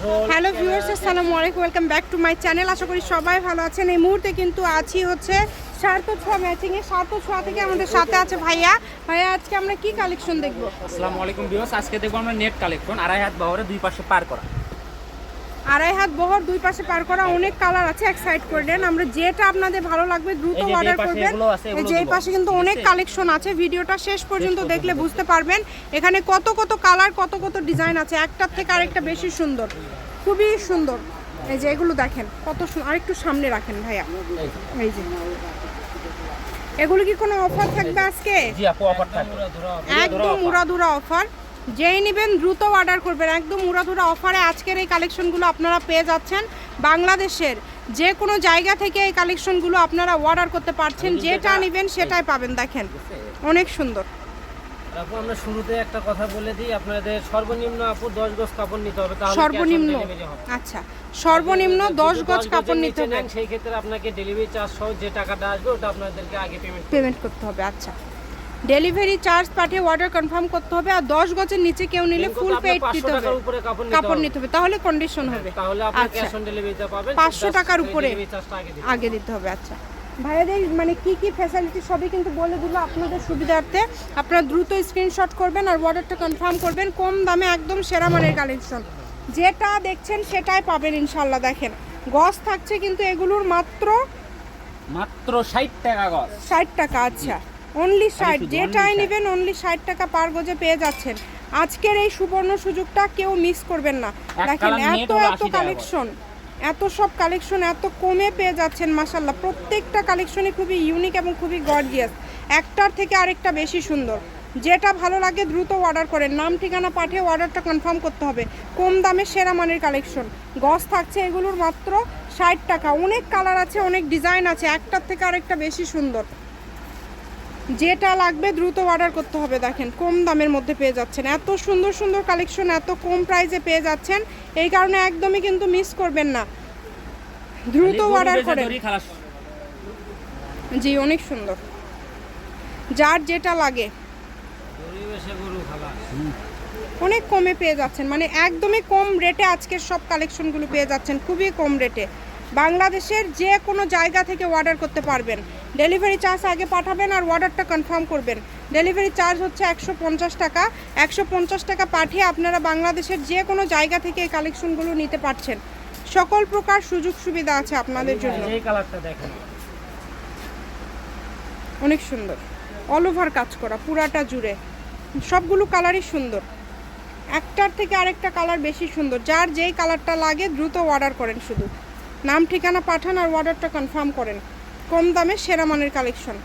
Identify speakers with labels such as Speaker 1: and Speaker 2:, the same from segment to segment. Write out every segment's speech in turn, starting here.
Speaker 1: Hello viewers, আসসালামু আলাইকুম, welcome back to my channel. আশা করি সবাই ভালো আছেন। এই মুহূর্তে কিন্তু আছি হচ্ছে সার্থ ছোঁয়া ম্যাচিং এ। সার্থ ছোঁয়া থেকে আমাদের সাথে আছে ভাইয়া। ভাইয়া, আজকে আমরা কি কালেকশন দেখব?
Speaker 2: আসসালামু আলাইকুম ভিউয়ার্স, আজকে দেখব আমরা নেট কালেকশন আড়াই হাত বাহরে দুই পাশে পার করা।
Speaker 1: আড়াই হাত বহর দুই পাশে পার করা অনেক কালার আছে এক সাইড করে দেন আমরা যেটা আপনাদের ভালো লাগবে দ্রুত অর্ডার করবেন। এই যে পাশে কিন্তু অনেক কালেকশন আছে। ভিডিওটা শেষ পর্যন্ত দেখলে বুঝতে পারবেন। এখানে কত কত কালার কত কত ডিজাইন আছে। একটার থেকে আরেকটা বেশি সুন্দর। খুবই সুন্দর। এই যে এগুলো দেখেন কত সুন্দর আরেকটু সামনে রাখেন ভাইয়া। এই যে। এগুলো কি কোনো অফার থাকবে আজকে?
Speaker 2: জি আপু অফার থাকবে।
Speaker 1: একদম উড়াধুরা অফার যেই নেবেন দ্রুত অর্ডার করবেন। একদম উড়াধুরা অফারে আজকের এই কালেকশনগুলো আপনারা পেয়ে যাচ্ছেন। বাংলাদেশের যে কোনো জায়গা থেকে এই কালেকশনগুলো আপনারা অর্ডার করতে পারছেন। যেটা নেবেন সেটাই পাবেন দেখেন। অনেক সুন্দর।
Speaker 3: আপু আমরা শুরুতে একটা কথা বলে দিই। আপনাদের সর্বনিম্ন আপু দশ গজ কাপড় নিতে হবে তাহলে
Speaker 1: সর্বনিম্ন। আচ্ছা। সর্বনিম্ন
Speaker 3: যদি
Speaker 1: দশ গজ কাপড় নিতে হবে।
Speaker 3: সেই ক্ষেত্রে আপনাকে ডেলিভারি চার্জ সহ যে টাকাটা আসবে ওটা আপনাদেরকে আগে পেমেন্ট
Speaker 1: পেমেন্ট করতে হবে আচ্ছা। ডেলিভারি চার্জ পাঠিয়ে অর্ডার কনফার্ম করতে হবে আর দশ গজের নিচে কেউ নিলে ফুল পেড দিতে হবে।
Speaker 3: কাপড় নিতে হবে।
Speaker 1: তাহলে কন্ডিশন হবে।
Speaker 3: তাহলে আপনি
Speaker 1: আচ্ছা।
Speaker 3: ক্যাশ অন ডেলিভারিতে পাবেন।
Speaker 1: 500 টাকার উপরে।
Speaker 3: আগে দিতে
Speaker 1: হবে। আচ্ছা। ভাইয়াদের মানে কি কি ফ্যাসিলিটি সবই কিন্তু বলে দিল আপনাদের সুবিধার্থে। আপনারা দ্রুত স্ক্রিনশট করবেন আর অর্ডারটা কনফার্ম করবেন। কম দামে একদম সেরা মানের কালেকশন যেটা দেখছেন সেটাই পাবেন ইনশাল্লাহ দেখেন। গজ থাকছে কিন্তু এগুলোর মাত্র
Speaker 2: মাত্র ষাট টাকা গজ।
Speaker 1: ষাট টাকা আচ্ছা। অনলি ষাট যেটাই
Speaker 2: only 60
Speaker 1: নেবেন অনলি ষাট টাকা পার গজে পেয়ে যাচ্ছেন। আজকের এই সুবর্ণ সুযোগটা কেউ মিস করবেন না। দেখেন এত এত
Speaker 2: 80 টাকা করে।
Speaker 1: কালেকশন এত সব কালেকশন এত কমে পেয়ে যাচ্ছেন মাসাল্লাহ প্রত্যেকটা কালেকশনই খুবই ইউনিক এবং খুবই গর্জিয়াস একটার থেকে আরেকটা বেশি সুন্দর। যেটা ভালো লাগে দ্রুত অর্ডার করেন। নাম ঠিকানা পাঠিয়ে অর্ডারটা কনফার্ম করতে হবে। কম দামে সেরা মানের কালেকশন গস থাকছে এগুলোর মাত্র ষাট টাকা। অনেক কালার আছে অনেক ডিজাইন আছে। একটার থেকে আরেকটা বেশি সুন্দর। যেটা লাগবে দ্রুত অর্ডার করতে হবে দেখেন কম দামের মধ্যে পেয়ে যাচ্ছেন। এত সুন্দর সুন্দর কালেকশন এত কম প্রাইসে পেয়ে যাচ্ছেন এই কারণে একদমই কিন্তু মিস করবেন না। দ্রুত অর্ডার করেন। জি অনেক সুন্দর। যার যেটা লাগে। অনেক কমে পেয়ে যাচ্ছেন মানে একদমই কম রেটে আজকের সব কালেকশনগুলো পেয়ে যাচ্ছেন খুবই কম রেটে বাংলাদেশের যে কোনো জায়গা থেকে অর্ডার করতে পারবেন। ডেলিভারি চার্জ আগে পাঠাবেন আর অর্ডারটা কনফার্ম করবেন। ডেলিভারি চার্জ হচ্ছে একশো পঞ্চাশ টাকা। একশো পঞ্চাশ টাকা পাঠিয়ে আপনারা বাংলাদেশের যে কোনো জায়গা থেকে এই কালেকশনগুলো নিতে পারছেন। সকল প্রকার সুযোগ সুবিধা আছে আপনাদের জন্য।
Speaker 3: কালারটা দেখেন।
Speaker 1: অনেক সুন্দর। অল ওভার কাজ করা পুরাটা জুড়ে। সবগুলো কালারই সুন্দর। একটার থেকে আরেকটা কালার বেশি সুন্দর। যার যেই কালারটা লাগে দ্রুত অর্ডার করেন শুধু। নাম, ঠিকানা পাঠান আর অর্ডারটা কনফার্ম করেন। কম দামে সেরা মানের কালেকশন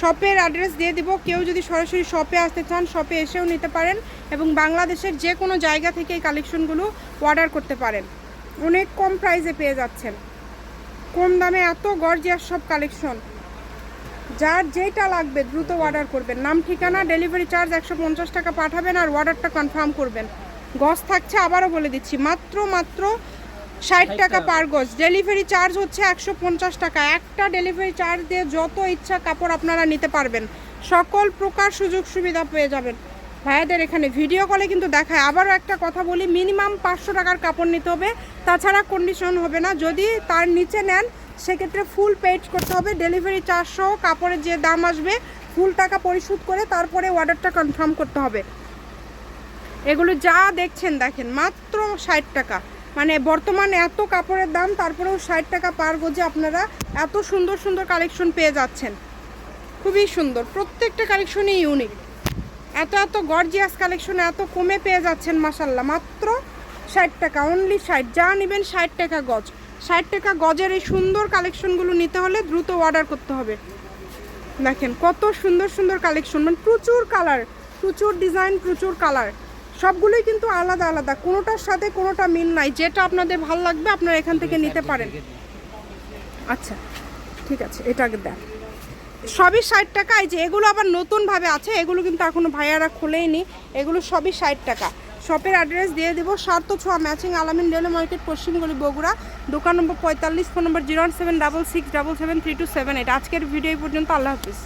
Speaker 1: শপের অ্যাড্রেস দিয়ে দিব। কেউ যদি সরাসরি শপে আসতে চান শপে এসেও নিতে পারেন এবং বাংলাদেশের যে কোনো জায়গা থেকে এই কালেকশনগুলো অর্ডার করতে পারেন। অনেক কম প্রাইসে পেয়ে যাচ্ছেন। কম দামে এত গর্জিয়াস সব কালেকশন যার যেটা লাগবে দ্রুত অর্ডার করবেন। নাম, ঠিকানা ডেলিভারি চার্জ একশো পঞ্চাশ টাকা পাঠাবেন আর অর্ডারটা কনফার্ম করবেন। গস থাকছে আবারও বলে দিচ্ছি। মাত্র মাত্র ষাট টাকা পার গজ। ডেলিভারি চার্জ হচ্ছে একশো পঞ্চাশ টাকা। একটা ডেলিভারি চার্জ দিয়ে যত ইচ্ছা কাপড় আপনারা নিতে পারবেন। সকল প্রকার সুযোগ সুবিধা পেয়ে যাবেন। ভাইয়াদের এখানে ভিডিও কলে কিন্তু দেখায়। আবারও একটা কথা বলি মিনিমাম পাঁচশো টাকার কাপড় নিতে হবে। তাছাড়া কন্ডিশন হবে না। যদি তার নিচে নেন সেক্ষেত্রে ফুল পেড করতে হবে। ডেলিভারি সহ কাপড়ের যে দাম আসবে ফুল টাকা পরিশোধ করে তারপরে অর্ডারটা কনফার্ম করতে হবে। এগুলো যা দেখছেন দেখেন মাত্র ষাট টাকা। মানে বর্তমানে এত কাপড়ের দাম, তারপরেও ষাট টাকা পার গজে আপনারা এত সুন্দর সুন্দর কালেকশন পেয়ে যাচ্ছেন। খুবই সুন্দর, প্রত্যেকটা কালেকশনই ইউনিক এত এত গর্জিয়াস কালেকশন এত কমে পেয়ে যাচ্ছেন মাসাল্লাহ মাত্র ষাট টাকা অনলি ষাট, যা নেবেন ষাট টাকা গজ। ষাট টাকা গজের এই সুন্দর কালেকশনগুলো নিতে হলে দ্রুত অর্ডার করতে হবে। দেখেন কত সুন্দর সুন্দর কালেকশন মানে প্রচুর কালার প্রচুর ডিজাইন প্রচুর কালার সবগুলোই কিন্তু আলাদা আলাদা। কোনোটার সাথে কোনোটা মিল নাই। যেটা আপনাদের ভালো লাগবে আপনারা এখান থেকে নিতে পারেন। আচ্ছা ঠিক আছে এটা আগে দেন সবই ষাট টাকা। এই যে এগুলো আবার নতুনভাবে আছে এগুলো কিন্তু এখনও ভাইয়ারা খোলেইনি। এগুলো সবই ষাট টাকা। শপের অ্যাড্রেস দিয়ে দিব সার্থ ছোঁয়া ম্যাচিং আলামিন রেলওয়ে মার্কেট পশ্চিমগলি বগুড়া। দোকান নম্বর পঁয়তাল্লিশ phone number zero seven double six double seven three two seven eight. আজকের ভিডিও এই পর্যন্ত আল্লাহ হাফিজ।